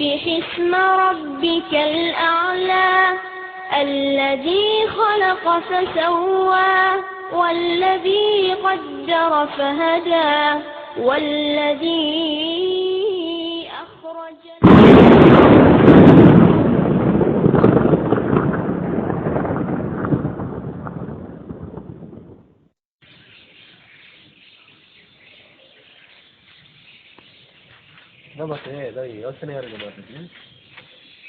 سبح اسم ربك الأعلى الذي خلق فسوى والذي قدر فهدى والذي என்ன பாத்து ஏதோ யோசனையா இருக்கு பாத்துக்கு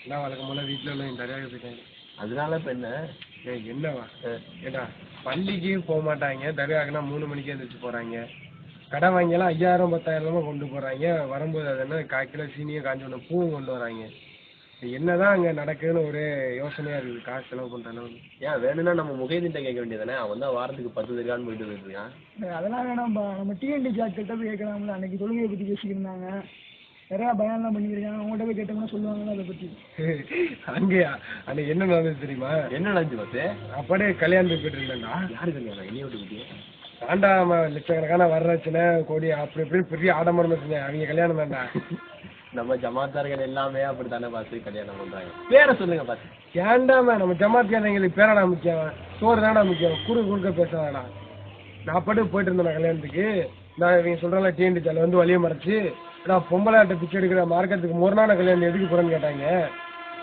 நான் வழக்கம் போல வீட்டில் உள்ள தனியாக போயிட்டாங்க அதனால இப்ப என்ன? ஏய் என்னவா? ஏடா பள்ளிக்கு போக மாட்டாங்க தர்காக்குனா மூணு மணிக்கே எழுந்திரிச்சு போறாங்க. கடை வாங்கியெல்லாம் ஐயாயிரம் பத்தாயிரமா கொண்டு போறாங்க. வரும்போது அது என்ன கால் கிலோ சீனியும் காஞ்சி ஒன்று பூவும் கொண்டு வராங்க. என்னதான் அங்க நடக்குதுன்னு ஒரே யோசனையா இருக்குது காசு செலவு பண்றானு ஏன் வேணும்னா நம்ம முகைதிட்ட கேட்க வேண்டியதானே அவன் தான் வாரத்துக்கு பத்து தருகான்னு போயிட்டு வந்துருக்கான் அதெல்லாம் வேணாம்ப்பா நம்ம டிஎன்டி கிட்ட போய் கேட்கலாம்ல. அன்னைக்கு தொழுகையை பற்றி பேசிக்கிருந்தாங்க நிறையா பயான்லாம் பண்ணியிருக்காங்க அவங்கள்ட்ட போய் கேட்டோம்னா சொல்லுவாங்கல்ல அதை பற்றி அங்கேயா? அன்னைக்கு என்ன நடந்தது தெரியுமா? என்ன நடந்துச்சு பாத்து அப்படியே கல்யாணத்துக்கு போயிட்டு இருந்தேன்டா யாரு கல்யாணம்? என்னைய விட்டு குட்டியே? ஆண்டா லட்சக்கணக்கான வரதட்சணை கோடி அப்படி இப்படி பெரிய ஆடம்பரம் அவங்க கல்யாணம் தான்டா. நம்ம ஜமாத்தார்கள் எல்லாமே அப்படித்தானே பார்த்து கல்யாணம் பண்றாங்க. பேரை சொல்லுங்க பாத்து ஏன்டாம நம்ம ஜமாத்தியானங்களுக்கு பேரடா முக்கியம். சோறு தானடா முக்கியம். குறு குறுக்க பேசாதடா நான் பாட்டுக்கு போயிட்டு இருந்தேன் கல்யாணத்துக்கு. நான் இவங்க சொல்றாங்க டிஎன்டி சாலை வந்து வழியை மறைச்சு நான் பொம்பளாட்ட பிச்சை எடுக்கிற மார்க்கெட்டுக்கு முரணான கல்யாணம் எதுக்கு போறேன்னு கேட்டாங்க.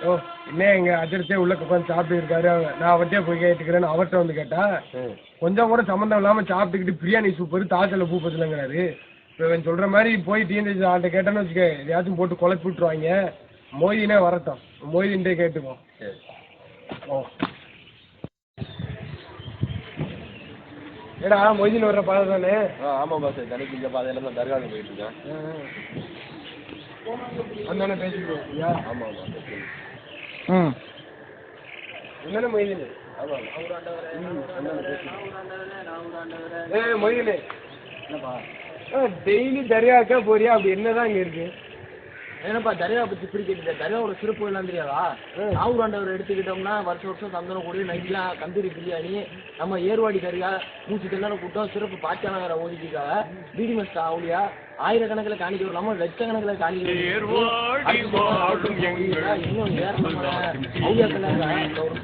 ஓ என்ன எங்க அஜர்த்தே உள்ள உட்காந்து சாப்பிட்டு இருக்காரு. நான் அவர்கிட்டயே போய் கேட்டுக்கிறேன்னு அவர்கிட்ட வந்து கேட்டா கொஞ்சம் கூட சம்மந்தம் இல்லாம சாப்பிட்டுக்கிட்டு பிரியாணி சூப்பர் தாக்கல பூ பச்சலங்கிறாரு இப்போ இவன் சொல்ற மாதிரி போய் டிஎன்டி ஆள்கிட்ட கேட்டேன்னு வச்சுக்க எதையாச்சும் போட்டு குழப்பி விட்டுருவாங்க. மோதினே வரட்டும். மோதின்ட்டே சரி. ஓ. ஏடா மொய்தீன் வர்ற பாதை தானே ஆ ஆமா பாஸ் தனிக்கு இந்த பாதையில தான் தர்காவுக்கு போயிட்டு இருக்கேன். வந்தானே பேசிக்கிறோம் ஐயா ஆமா ஆமா சரி. ம். என்னென்ன மொய்தீன்? ஏ மொய்தீன். டெய்லி தரியாக்கா போறியா? அப்படி என்னதான் இங்க இருக்கு? என்னப்பா தர்கா பத்தி இப்படி கேட்டுட்ட தர்காவோட சிறப்பு எல்லாம் தெரியாதா? நாகூர் ஆண்டவர் எடுத்துக்கிட்டோம்னா வருஷம் வருஷம் சந்தனம் கூடி நைட்லாம் கந்தூரி பிரியாணி நம்ம ஏர்வாடி தர்கா நூற்றி தொண்ணூறு கூட்டம் சிறப்பு பாச்சான வேற ஓதிக்காக பிடி மஸ்ட் ஆவுலியா ஆயிரக்கணக்கில் காணிக்க வரும் நம்ம லட்சக்கணக்கில் காணிக்க. இன்னும் வேற நம்ம அவுலியாக்கள்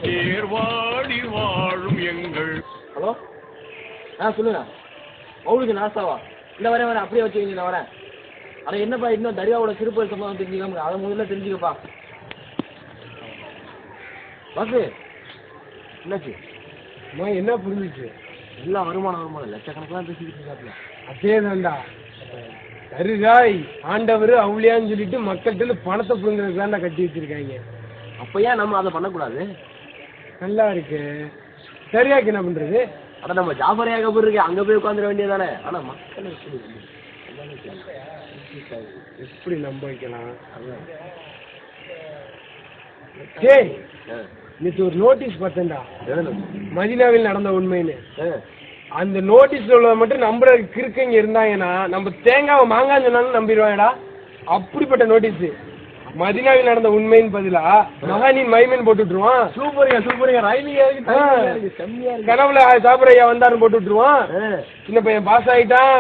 தேர்வாடி வாழும் எங்கள். ஹலோ? ஆ சொல்லுங்க. மௌலுக்கு நாஸ்தாவா இந்த வரேன் வரேன் அப்படியே வச்சு வைங்க நான் வரேன் அட என்னப்பா இன்னும் தர்காவோட சிறுபல் சம்பவம் தெரிஞ்சுக்காம அதை முதல்ல தெரிஞ்சுக்கப்பா. பஸ் என்னாச்சு? அம்மா என்ன புரிஞ்சுச்சு? எல்லாம் வருமானம் வருமானம். லட்சக்கணக்கெல்லாம் பேசிக்கிட்டு இருக்காப்ல. அதே தான்டா தருகாய் ஆண்டவர் அவுளியான்னு சொல்லிட்டு மக்கள்கிட்ட பணத்தை தான்டா கட்டி வச்சிருக்காங்க. அப்ப ஏன் நம்ம அதை பண்ணக்கூடாது? நல்லா இருக்கு. சரியாக்கு என்ன பண்றது? அட நம்ம ஜாஃபரையாக போய் இருக்கு அங்க போய் உட்காந்துட வேண்டியதானே ஆனா மக்கள் எப்படி நம்ப வைக்கலாம்? டேய் நேற்று ஒரு நோட்டீஸ் பார்த்தேன்டா. மதினாவில் நடந்த உண்மைன்னு. அந்த நோட்டீஸ்ல உள்ளத மட்டும் நம்புறதுக்கு கிறுக்கங்க இருந்தாங்கன்னா நம்ம தேங்காவை மாங்காய் சொன்னாலும் நம்பிடுவாங்கடா அப்படிப்பட்ட நோட்டீஸ் மதினாவில் நடந்த உண்மைன்னு பதிலா மகானின் மகிமைன்னு போட்டு விட்டுருவான் சூப்பருங்க சூப்பருங்க ரைமிங் ஆ. செம்மையா இருக்கு. கனவுல சாப்பிட்றையா வந்தாருன்னு போட்டு விட்டுருவான் சின்ன பையன் பாஸ் ஆயிட்டான்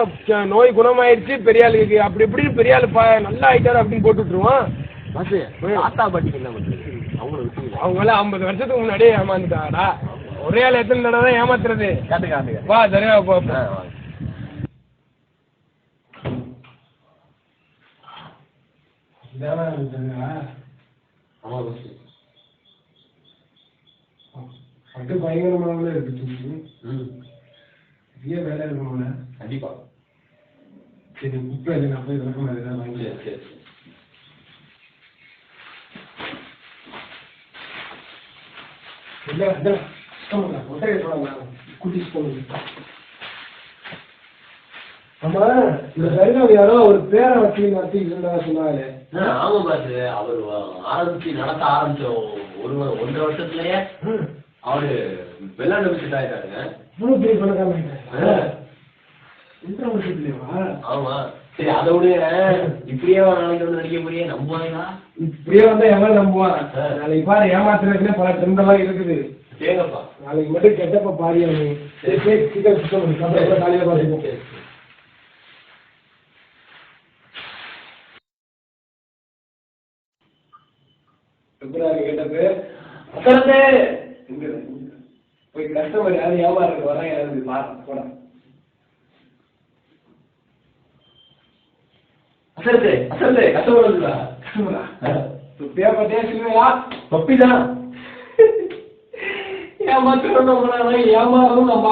நோய் குணமாயிருச்சு பெரிய ஆளுக்கு அப்படி இப்படி பெரிய ஆளு நல்லா ஆயிட்டாரு அப்படின்னு போட்டு விட்டுருவான் தாத்தா பாட்டிக்கு என்ன விட்டுருங்க அவங்க எல்லாம் ஐம்பது வருஷத்துக்கு முன்னாடியே ஏமாந்துட்டாடா ஒரே ஆள் எத்தனை தான் ஏமாத்துறது? வா தரியா போ ஆ, வாங்க. பட்டு பயங்கரமானவங்களே இருக்கு. பெரிய வேலை இருக்கணும்ல கண்டிப்பா. சரி இல்லை நான் போய் விளக்கம் எதாவது வாங்கி சரி இல்லை இல்லை. கஷ்டமா ஒட்டையை சொல்லலாம் போகணும் ஆமா இந்த சரிதம் யாரோ ஒரு பேரை வச்சு நடத்தி இருந்தா சொன்னாங்களே ஆமா பாஸ் அவர் ஆரம்பிச்சு நடத்த ஆரம்பிச்ச ஒரு ஒன்றரை வருஷத்துலயே அவரு வெள்ளாண்டு விசிட் ஆயிட்டாருங்க. ஆ. இந்த வருஷத்துலயேவா? ஆமா. சரி அதை விட. இப்படியே நாளைக்கு வந்து நடிக்க போறியே நம்புவாங்களா? இப்படியே வந்தா எவன் நம்புவான் நாளைக்கு பாரு ஏமாத்துறதுக்குன்னே பல ட்ரெண்ட் எல்லாம் இருக்குது. தேங்கப்பா நாளைக்கு மட்டும் கெட்டப்ப பாரியா நீ சரி. சரி சீக்கிரம் சுத்தம் பண்ணு. காலையில பார்த்துப்போம். பிப்ரவரி கேட்டது அசரத்தே! போய் கஸ்டமர் யாரும் வியாபாரம் வராங்க யாராவது பாரு போடா. அசரத்து அசரத்து கஸ்டமர் வந்துடா கஸ்டமரா பேப்பர் தேசிலையா பப்பி தான் ஏமாத்துறோம் நம்மளால ஏமாறதும் நம்ம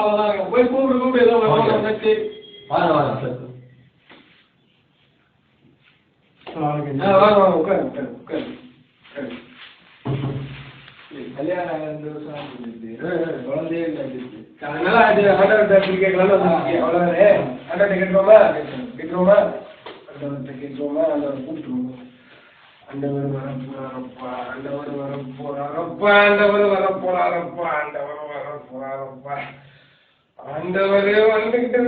போய் கூப்பிடு கூப்பிடு ஏதோ வச்சு வாங்க வாங்க அசரத்து. வாங்க வாங்க உட்காரு உட்காரு உட்காரு. கல்யாணம் ரெண்டு வருஷம் ஆகுது. குழந்தையே இல்லை அதனால அது ஆண்டவர்கிட்ட இப்படி கேட்கலாம்னு வந்திருக்கீங்க. அவ்வளவுதானே? ஆண்டவர்கிட்ட கேட்கிறோமா? கேட்கிறோமா? ஆண்டவர்கிட்ட கேட்கிறோமா? ஆண்டவர் கூப்பிட்டுருவோம். ஆண்டவர் வரப் ஆண்டவர் வரப் ஆண்டவர் வரப் ஆண்டவர் வரப் போறாரப்பா. வந்துகிட்டு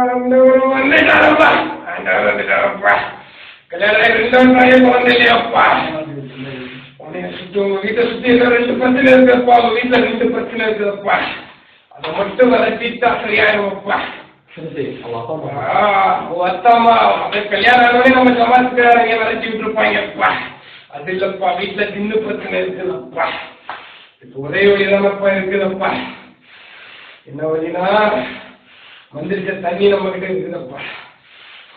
ஆண்டவர் வந்துட்டாரப்பா, ஆண்டவர் வந்துட்டாரப்பா. கல்யாணம் ரெண்டு வருஷம் குழந்தை இல்லையாப்பா உன்னைய சுத்தி உங்க வீட்டை சுத்தி இன்னும் ரெண்டு பிரச்சனை இருக்குப்பா உங்க வீட்டுல ரெண்டு பிரச்சனை இருக்குதுப்பா அதை மட்டும் விளக்கிட்டா சரியாயிருப்பா அசரத்து அவங்க அப்பா அம்மா. அத்தாமா அவன் கல்யாணம் ஆனவனே நம்ம சமாளிக்கிறாங்க விளக்கி விட்டுருப்பாங்கப்பா. அது இல்லப்பா வீட்டுல சின்ன பிரச்சனை இருக்குதுப்பா. இப்ப ஒரே வழிதானப்பா இருக்குதுப்பா. என்ன வழினா மந்திரிச்ச தண்ணி நம்ம கிட்ட இருக்குதுப்பா.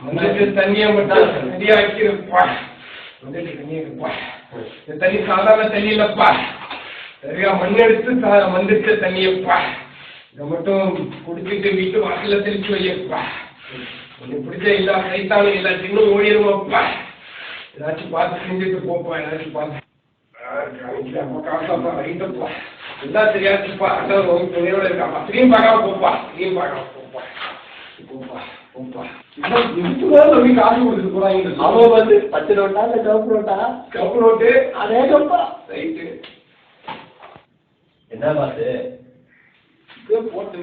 மந்திரிச்ச தண்ணியை மட்டும் சரியாக்கிருப்பா. மந்திரிச்ச தண்ணி இருக்குப்பா தண்ணி சாதாரண தண்ணி இல்லப்பா சரியா? மண் எடுத்து சா- மந்திரிச்ச தண்ணியப்பா இதை மட்டும் குடிச்சிட்டு வீட்டு வாசல்ல தெளிச்சு வையப்பா உனக்கு பிடிச்ச எல்லா சைத்தானும் எல்லா சின்னும் ஓடிடுவோம்ப்பா ஏதாச்சும் பார்த்து செஞ்சுட்டு போப்பா ஏதாச்சும் பார்த்து. காசாப்பா ரைட்டப்பா எல்லாம் சரியாச்சுப்பா. அண்ணன் உங்க துணையோட இருக்காப்பா பார்க்காம போப்பா திரும்பி பார்க்காம போப்பா போப்பா அவன் வந்து பத்து நோட்டா இல்ல கவுப்பு நோட்டா? Cup note. அதே கப்பா ரைட்டு என்ன பாத்து போட்டு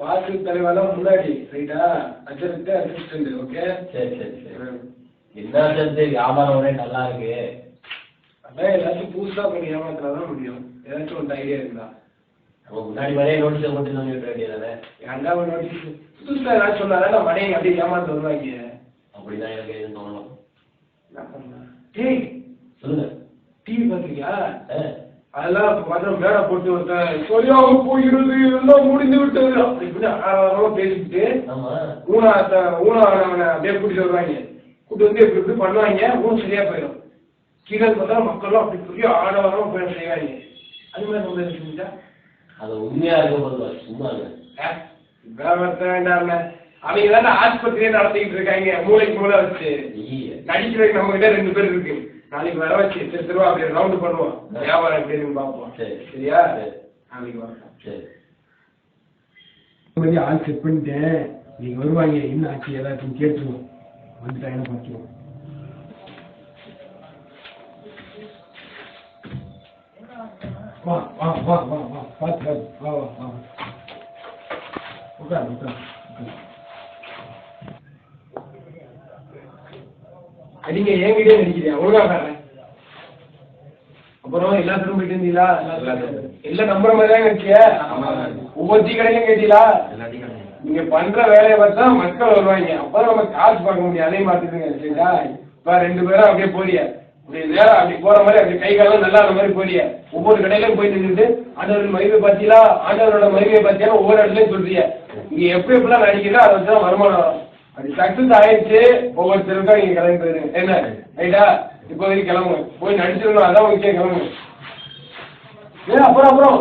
பாட்டு தலைவெல்லாம் முன்னாடி ரைட்டா அஜருக்கு அசிஸ்டன்ட் ஓகே சரி சரி சரி. என்ன அசரத்து வியாபாரம் நல்லா இருக்கு. அதான் ஏதாச்சும் புதுசா பண்ணி ஏமாத்தினாதான் முடியும். ஏதாச்சும் ஒரு ஐடியா இருக்குதா நம்ம முன்னாடி மாதிரியே நோட்டீஸ் மட்டும் சொல்லி விட வேண்டியதானே ஏன்டா ஒரு நோட்டீஸ் புதுசா ஏதாச்சும் சொன்னாதான் நம்ம மனைவி அப்படியே ஏமாத்து வருவாங்க. அப்படிதான் எனக்கு எதுவும் தோணலாம் என்ன பண்ணலாம் டேய் சொல்லுங்க. டிவி பாத்திருக்கியா ஆ, அதெல்லாம் மாத்திரம் மேடை போட்டு ஒருத்தன் சரியாக போயிடுது எல்லாம் முடிந்து விட்டது. அப்படி இப்படி ஆறாரமா பேசிக்கிட்டு ஊனா ஊனா அவனை அப்படியே கூட்டிட்டு வருவாங்க. கூட்டி வந்து இப்படி இப்படி பண்ணுவாங்க ஊன் சரியா போயிடும். கீழே பார்த்தா மக்கள்லாம் அப்படி பெரிய ஆடவரமா போய் செய்வாங்க. அது மாதிரி நம்ம எதுவும் செஞ்சா அது உண்மையா இருக்க போது சும்மா இல்ல வேற வேண்டாம் அவங்க தானே ஆஸ்பத்திரியே நடத்திக்கிட்டு இருக்காங்க மூளைக்கு மூளை வச்சு. நடிக்கிறதுக்கு நம்ம கிட்ட ரெண்டு பேர் இருக்கு. நாளைக்கு வர வச்சு சரி திருவா அப்படியே ரவுண்டு பண்ணுவோம். வியாபாரம் எப்படி இருக்குன்னு பார்ப்போம். சரி. சரியா? சரி. நாளைக்கு வரலாம் சரி. ஆள் செட் பண்ணிட்டேன். நீங்க வருவாங்க என்ன ஆச்சு ஏதாச்சும் கேட்டுருவோம். வந்துட்டாங்கன்னு பார்த்துருவோம்? வா வா வா வா வா பார்த்து வா வா வா. உட்கார் உட்கார் உட்கார். அடிங்க என்கிட்டயே நடிக்கிறியா ஒழுங்கா பாரு அப்புறம் எல்லாத்துக்கும் போயிட்டு இருந்தீங்களா? எல்லாம் நம்புற மாதிரி தான் கேட்டிய ஒவ்வொரு டீ கடையிலும் கேட்டீங்களா? நீங்க பண்ற வேலையை பார்த்தா மக்கள் வருவாங்க. அப்பதான் நம்ம காசு பார்க்க முடியும் அதையும் பார்த்துக்கோங்க சரிங்களா? இப்ப ரெண்டு பேரும் அப்படியே போறிய இப்படி நேரம் அப்படி போற மாதிரி அப்படி கை காலம் நல்லா அந்த மாதிரி போறிய ஒவ்வொரு கடையிலும் போய் நின்றுட்டு ஆண்டவரின் மகிமை பார்த்தீங்களா ஆண்டவரோட மகிமை பார்த்தீங்கன்னா ஒவ்வொரு இடத்துலயும் சொல்றிய நீங்க எப்படி எப்படிலாம் நடிக்கிறோ அதை வச்சுதான் வருமானம் அப்படி அது சக்சஸ் ஆயிடுச்சு ஒவ்வொருத்தருக்கும் நீங்க கிளம்பி போயிருங்க என்ன? ரைட்டா இப்போதைக்கு கிளம்புங்க. போய் நடிச்சிடணும் அதான் முக்கியம் கிளம்புங்க. ஏன் அப்புறம் அப்புறம்.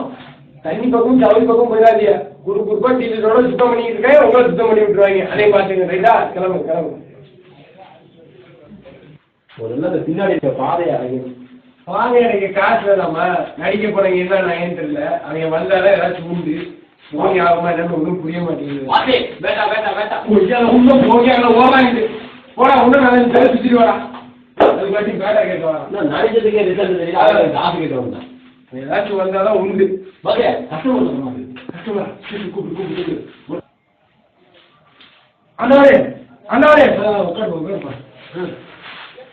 தண்ணி பக்கம் சவுரி பக்கம் போயிடாதியா குரு குறுப்பா டீச்சரோட சுத்தம் பண்ணிட்டு இருக்கேன் உங்களை சுத்தம் பண்ணி விட்டுருவாங்க. அதே பாத்துங்க ரைட்டா கிளம்பு கிளம்பு முதல்ல அந்த பின்னாடி இருக்க பாதையை வாங்க எனக்கு காசு வேணாமா? நடிக்க போறீங்க என்ன நான் தெரியல. அவங்க வந்தாலும் ஏதாச்சும் உண்டு. போய் ஆகுமா என்னன்னு ஒன்றும் புரிய மாட்டேங்குது. வேண்டாம் வேண்டாம் வேண்டாம். உள்ள போய் அங்கே ஓடாங்க போடா ஒன்றும் நான் தலை சுற்றிட்டு வாடா. அது பாட்டி கேட்டு வரா நான் நடிச்சதுக்கே ரிசல்ட் தெரியல அதான் காசு கேட்டு வந்தேன் ஏதாச்சும் உண்டு. சொல்லுவாங்க கஷ்டமா சரி, கூப்பிடு கூப்பிடு கூப்பிடு. அண்ணாரே அண்ணாரே. உட்காரு உட்காருப்பா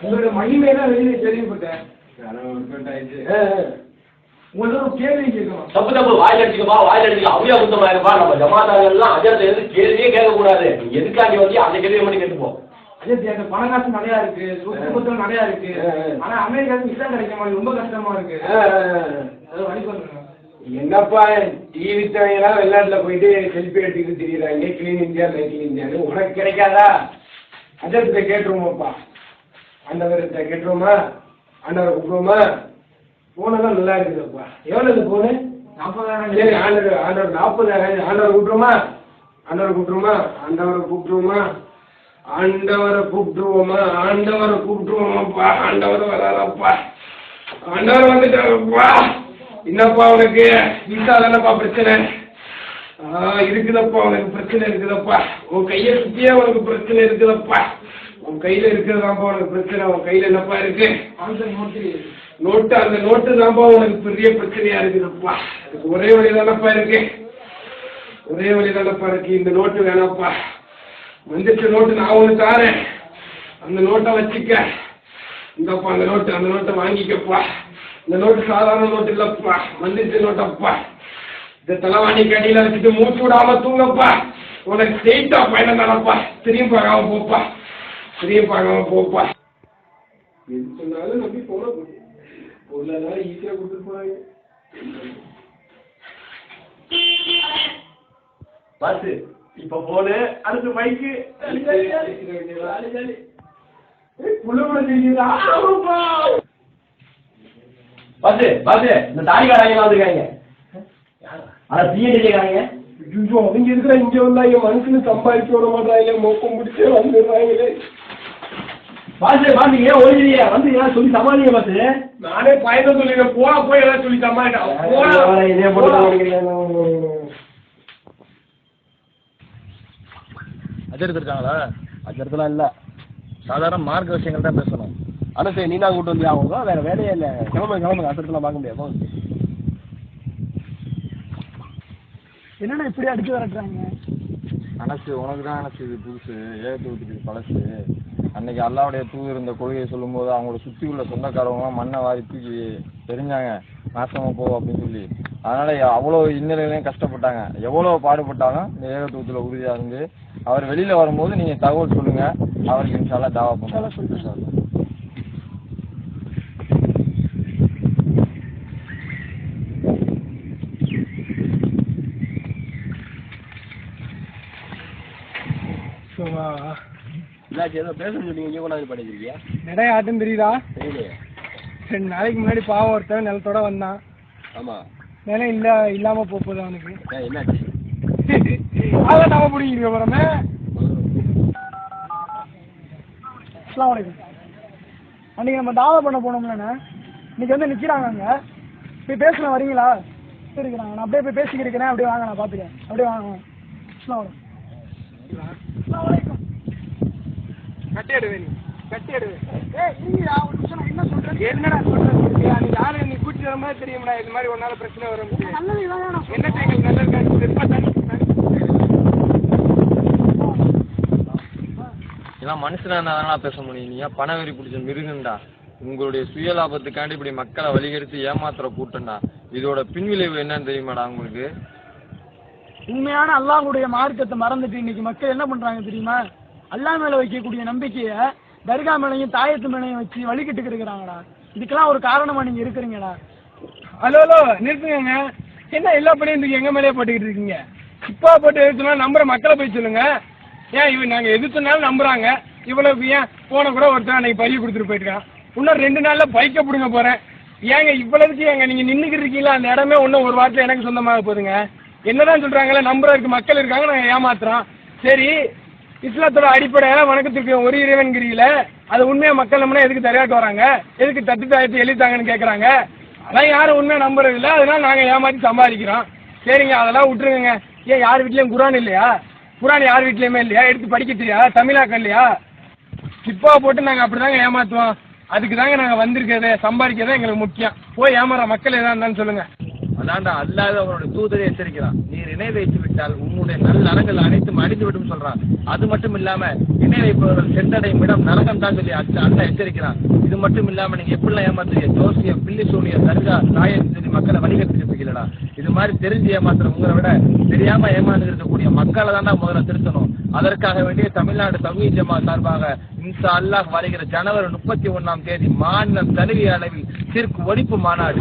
உங்களோட மகிமை தான் வெளியே கேள்விப்பட்டேன் உங்களோட ஒரு கேள்வி கேட்கணும். தப்பு தப்பு. வாயில் அடிச்சுக்கப்பா வாயில் அடிச்சுக்க அவையா குத்தமா இருப்பா. நம்ம ஜமாதார்கள் எல்லாம் அஜரத்தை எது கேள்வியே கேட்க கூடாது நீ எதுக்காண்டி வந்து அந்த கேள்வியை மட்டும் கேட்டுப்போம் அதே அந்த பண காசு நிறைய இருக்கு. சொத்து நிறைய இருக்கு. ஆனா அமெரிக்காவுக்கு விசா கிடைக்க மாட்டேங்குது ரொம்ப கஷ்டமா இருக்கு. என்னப்பா டிவி தாங்கலாம் வெளிநாட்டுல போயிட்டு செல்ஃபி எடுத்துக்கிட்டு திரியுறாங்க. கிளீன் இந்தியா மேக் இன் இந்தியான்னு உனக்கு கிடைக்காதா? அஜர்கிட்ட கேட்டுருவோமாப்பா. ஆண்டவர்கிட்ட கேட்டுருவோமா ஆண்டவரை கூப்பிடுவோமா? போனெல்லாம் நல்லா இருக்குதுப்பா. எவ்வளோ இந்த போனு சரி ஆண்டவர் ஆண்டவர் நாற்பதாயிரம் ஆண்டவரை கூப்பிட்டுருமா ஆண்டவரை கூப்பிட்டுருமா ஆண்டவரை கூப்பிட்டுருவோமா ஆண்டவரை கூப்பிட்டுருவோமா ஆண்டவரை கூப்பிட்டுருவோமாப்பா ஆண்டவர் வராரப்பா. ஆண்டவர் வந்துட்டாரப்பா. என்னப்பா உனக்கு? விசா தானப்பா பிரச்சனை? இருக்குதப்பா. உனக்கு பிரச்சனை இருக்குதப்பா. உன் கையை சுத்தியே உனக்கு பிரச்சனை இருக்குதப்பா. உன் கையில இருக்கிறதாப்பா உனக்கு பிரச்சனை. உன் கையில என்னப்பா இருக்கு? அந்த நோட்டு நோட்டு அந்த நோட்டு தான்ப்பா உனக்கு பெரிய பிரச்சனையா இருக்குதுப்பா. அதுக்கு ஒரே வழி தானப்பா இருக்கு? ஒரே வழி தானப்பா இருக்கு. இந்த நோட்டு வேணாப்பா. வந்துச்சு நோட்டு நான் ஒன்று தாரேன். அந்த நோட்டை வச்சுக்க. இந்தப்பா அந்த நோட்டு அந்த நோட்டை வாங்கிக்கப்பா. இந்த நோட்டு சாதாரண நோட்டு இல்லப்பா. வந்துச்சு நோட்டப்பா. இந்த தலைவாணி கடியில வச்சுட்டு மூச்சு விடாம தூங்கப்பா. உனக்கு ஸ்ட்ரெயிட்டா பயணம் தானப்பா. திரும்பி பார்க்காம போப்பா. திரும்பி பார்க்காம போப்பா. எது சொன்னாலும் நம்பி போன பொருளாதாரம் ஈஸியா கொடுத்துட்டு போறாங்க. பாத்து இப்ப போனு அடுத்து மைக்கு பாத்து பாத்து இந்த தாடிக்காரங்க வந்துருக்காங்க. ஆனா பிஎடிக்காரங்க ஐயோ அவங்க இருக்கிற இங்க வந்தாங்க மனுஷனு சம்பாதிக்க விட மாட்டாங்க மோப்பம் பிடிச்சே வந்துடுறாங்களே. பாத்து பாத்து ஏன் ஓடுறீங்க வந்து ஏன் சொல்லி சமாளிங்க பாத்து. நானே பயந்த சொல்லிடுறேன் போனா போய் ஏதாவது சொல்லி அஜரத்து இருக்காங்களா அஜரத்துலாம் இல்லை. சாதாரண மார்க்க விஷயங்கள் தான் பேசணும். அடுத்து நீ தான் கூட்டு வந்தியா? அவங்க வேற வேலையே இல்லை. கிளம்புங்க கிளம்புங்க அஜரத்துலாம் பார்க்க முடியாது. என்னண்ணா இப்படி அடிச்சு விரட்டுறாங்க? அனசு உனக்கு தான் அனசு இது புதுசு. ஏகத்து ஊத்துக்கு பழசு. அன்னைக்கு அல்லாவுடைய தூது இருந்த கொள்கையை சொல்லும்போது அவங்களோட சுற்றி உள்ள சொந்தக்காரவங்க மண்ணை வாரி தூக்கி தெரிஞ்சாங்க நாசமா போ அப்படின்னு சொல்லி. அதனால அவ்வளோ இன்னலையும் கஷ்டப்பட்டாங்க. எவ்வளோ பாடுபட்டாலும் இந்த ஏகத்துவத்தில் உறுதியாக இருந்து அவர் வெளியில வரும்போது நீங்க தகவல் சொல்லுங்க அவருக்கு இன்ஷால்லா தாவா பண்ணுங்க என்னாச்சு ஏதோ பேச சொன்னீங்க இங்கே கொண்டாந்து படிக்கிறீங்க? நிறைய ஆட்டம் தெரியுதா? தெரியலையே. ரெண்டு நாளைக்கு முன்னாடி பாவம் ஒருத்தன் நிலத்தோட வந்தான். ஆமாம் நிலம் இல்ல இல்லாம போக போகுது அவனுக்கு என்னாச்சு? அதான் நம்ம பிடிக்கிறீங்க போறமே அஸ்லாம் வலைக்கம் அன்னைக்கு நம்ம தாவா பண்ண போனோம்லண்ணே இன்னைக்கு வந்து நிக்கிறாங்க அங்க. போய் பேசணும் வரீங்களா? இருக்கிறாங்க நான் அப்படியே போய் பேசிக்கிறேன் அப்படியே வாங்க நான் பாத்துக்கிறேன் அப்படியே வாங்க அஸ்லாம் வலைக்கம் கட்டி எடுவே நீ. கட்டி எடுவே ஏய் இருங்கடா ஒரு நிமிஷம் நான் என்ன சொல்றேன் என்னடா சொல்றது? நீ யாரு? நீ வர மாதிரி தெரியும்டா இது மாதிரி நாள் பிரச்சனை வரும் நல்லது இதான் என்ன செய்யுங்க நல்ல இருக்காது இதெல்லாம் மனுஷனா இருந்தா பேச முடியும்? நீங்க பண வெறி பிடிச்ச மிருகண்டா உங்களுடைய சுய லாபத்துக்காண்டி இப்படி மக்களை வழிகெடுத்து ஏமாத்துற கூட்டம்டா. இதோட பின்விளைவு என்னன்னு தெரியுமாடா உங்களுக்கு? உண்மையான அல்லாஹ்வுடைய மார்க்கத்தை மறந்துட்டு இன்னைக்கு மக்கள் என்ன பண்றாங்க தெரியுமா? அல்லா மேல வைக்கக்கூடிய நம்பிக்கைய தர்கா மேலையும் தாயத்து மேலையும் வச்சு வழிகிட்டு இருக்கிறாங்கடா. இதுக்கெல்லாம் ஒரு காரணமா நீங்க இருக்கிறீங்கடா. ஹலோ ஹலோ நிறுத்துங்க என்ன எல்லா பணியும் தூக்கி எங்க மேலேயே போட்டுக்கிட்டு இருக்கீங்க? இப்பா போட்டு எதிர்த்துனா நம்புற மக்களை போய் சொல்லுங்க. ஏன் இவன் நாங்க எதிர்த்துனாலும் நம்புறாங்க. இவ்வளவு ஏன் போன கூட ஒருத்தன் அன்னைக்கு பறி கொடுத்துட்டு போயிருக்கான் இன்னும் ரெண்டு நாள்ல பைக்க பிடுங்க போறேன். ஏங்க இவ்வளவுக்கு ஏங்க நீங்க நின்னுக்கிட்டு இருக்கீங்களா? அந்த இடமே இன்னும் ஒரு வாரத்துல எனக்கு சொந்தமாக போகுதுங்க. என்னதான் சொல்றாங்களே நம்புறதுக்கு மக்கள் இருக்காங்க நாங்க ஏமாத்துறோம். சரி இஸ்லாத்தோட அடிப்படையில வணக்கத்திற்கு ஒரு இறைவன்கிறீங்கள அது உண்மையா மக்கள் நம்மனா எதுக்கு தரையாட்டு வராங்க? எதுக்கு தட்டு தாயத்தை எழுத்தாங்கன்னு கேக்குறாங்க? அதான் யாரும் உண்மையா நம்புறது இல்ல அதனால நாங்க ஏமாத்தி சம்பாதிக்கிறோம். சரிங்க அதெல்லாம் விட்டுருங்க ஏன் யார் வீட்லயும் குரான் இல்லையா? குரான் யார் வீட்லயுமே இல்லையா? எடுத்து படிக்க தெரியா தமிழாக்கம் இல்லையா? சிப்பா போட்டு நாங்க அப்படிதாங்க ஏமாத்துவோம். அதுக்கு தாங்க நாங்க வந்திருக்கிறது. சம்பாதிக்கிறது எங்களுக்கு முக்கியம். போய் ஏமாற மக்கள் எதா இருந்தாலும் சொல்லுங்க. அதான்டா அல்லாத அவனுடைய தூதரை எச்சரிக்கிறான். நீர் இணை வைத்து விட்டால் உன்னுடைய நல்ல நரங்கள் அனைத்தும் அழிந்து விடும் சொல்றான். அது மட்டும் இல்லாம இணை வைப்பவர்கள் சென்றடையும் இடம் நரகம் தான் சொல்லி அச்ச அல்ல எச்சரிக்கிறான். இது மட்டும் இல்லாம நீங்க எப்படிலாம் ஏமாத்துறீங்க? ஜோசியம் பில்லி சூனியம் தர்கா தாயம் சொல்லி மக்களை வழிகட்டிருப்பீங்களா இது மாதிரி தெரிஞ்சு ஏமாத்துற உங்களை விட தெரியாம ஏமாந்து இருக்கக்கூடிய மக்களை தான் முதல்ல திருத்தணும். அதற்காக வேண்டிய தமிழ்நாடு தகுதி ஜமா சார்பாக இன்சா அல்லாஹ் வருகிற ஜனவரி முப்பத்தி ஒன்னாம் தேதி மாநிலம் தழுவிய அளவில் சிற்கு ஒழிப்பு மாநாடு.